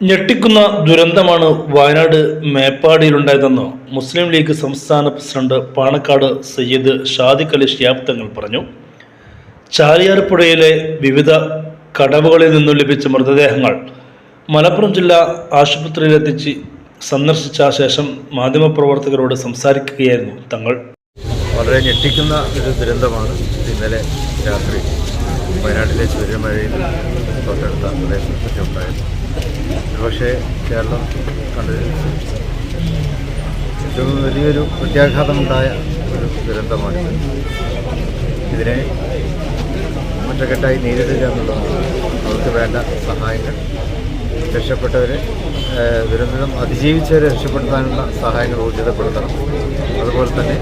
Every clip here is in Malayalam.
ഞെട്ടിക്കുന്ന ദുരന്തമാണ് വയനാട് മേപ്പാടിയിലുണ്ടായതെന്ന് മുസ്ലിം ലീഗ് സംസ്ഥാന പ്രസിഡന്റ് പാണക്കാട് സയ്യിദ് ഷാദിഖ് അലി ഷിയാബ് തങ്ങൾ പറഞ്ഞു. ചാലിയാർപ്പുഴയിലെ വിവിധ കടവുകളിൽ നിന്നും ലഭിച്ച മൃതദേഹങ്ങൾ മലപ്പുറം ജില്ലാ ആശുപത്രിയിലെത്തിച്ച് സന്ദർശിച്ച ശേഷം മാധ്യമപ്രവർത്തകരോട് സംസാരിക്കുകയായിരുന്നു തങ്ങൾ. വളരെ ഞെട്ടിക്കുന്ന ഒരു ദുരന്തമാണ് ഇന്നലെ രാത്രി. വയനാട്ടിലെ ചുരമഴയിൽ തൊട്ടടുത്ത പ്രദേശത്തൊക്കെ ഉണ്ടായിരുന്നു. ഒരുപക്ഷേ കേരളം കണ്ടതിൽ ഏറ്റവും വലിയൊരു പ്രത്യാഘാതമുണ്ടായ ഒരു ദുരന്തമാണ്. ഇതിനെ ഒറ്റക്കെട്ടായി നേരിടുക എന്നുള്ളതാണ്. അവർക്ക് വേണ്ട സഹായങ്ങൾ. രക്ഷപ്പെട്ടവരെ ദുരന്തം അതിജീവിച്ചവരെ രക്ഷപ്പെടുത്താനുള്ള സഹായങ്ങൾ ഊർജിതപ്പെടുത്തണം അതുപോലെ തന്നെ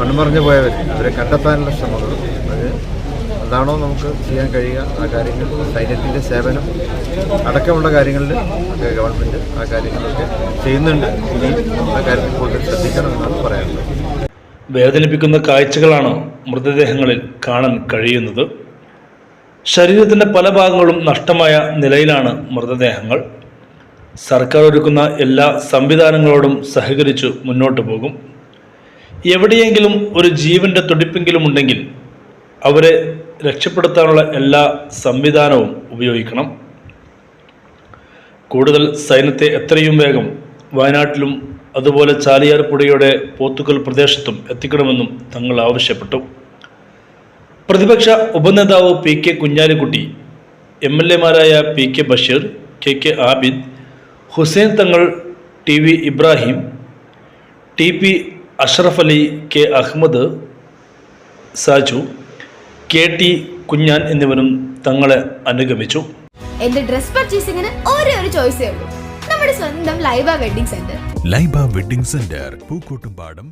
മൺമറിഞ്ഞു പോയവർ അവരെ കണ്ടെത്താനുള്ള ശ്രമങ്ങളും അത് എന്താണോ നമുക്ക് ചെയ്യാൻ കഴിയുക ആ കാര്യങ്ങൾ? സൈന്യത്തിന്റെ സേവനം അടക്കമുള്ള കാര്യങ്ങളിൽ ഒക്കെ ഗവൺമെന്റ് ആ കാര്യങ്ങളൊക്കെ ചെയ്യുന്നുണ്ട്. ഇനി ആ കാര്യത്തിൽ കൂടുതൽ ശ്രദ്ധിക്കണമെന്നാണ് പറയാനുള്ളത്. വേദനിപ്പിക്കുന്ന കാഴ്ചകളാണ് മൃതദേഹങ്ങളിൽ കാണാൻ കഴിയുന്നത്. ശരീരത്തിന്റെ പല ഭാഗങ്ങളും നഷ്ടമായ നിലയിലാണ് മൃതദേഹങ്ങൾ. സർക്കാർ ഒരുക്കുന്ന എല്ലാ സംവിധാനങ്ങളോടും സഹകരിച്ചു മുന്നോട്ട് പോകും. എവിടെയെങ്കിലും ഒരു ജീവന്റെ തുടിപ്പെങ്കിലും ഉണ്ടെങ്കിൽ അവരെ രക്ഷപ്പെടുത്താനുള്ള എല്ലാ സംവിധാനവും ഉപയോഗിക്കണം. കൂടുതൽ സൈന്യത്തെ എത്രയും വേഗം വയനാട്ടിലും അതുപോലെ ചാലിയാർ പുഴയുടെ പോത്തുകൽ പ്രദേശത്തും എത്തിക്കണമെന്നും തങ്ങൾ ആവശ്യപ്പെട്ടു. പ്രതിപക്ഷ ഉപനേതാവ് P K Kunhalikutty M L എമാരായ P K Basheer K K Abid Hussain Thangal T V Ibrahim T P Ashraf Ali K Ahammed Saju K T Kunjan എന്നിവരും തങ്ങളെ അനുഗമിച്ചു. എന്റെ ഡ്രസ് പർച്ചേസിംഗിന് ഒരേ ഒരു ചോയ്സേ ഉള്ളൂ. നമ്മുടെ സ്വന്തം Laiba wedding centre. Laiba wedding centre Pookkottumpadam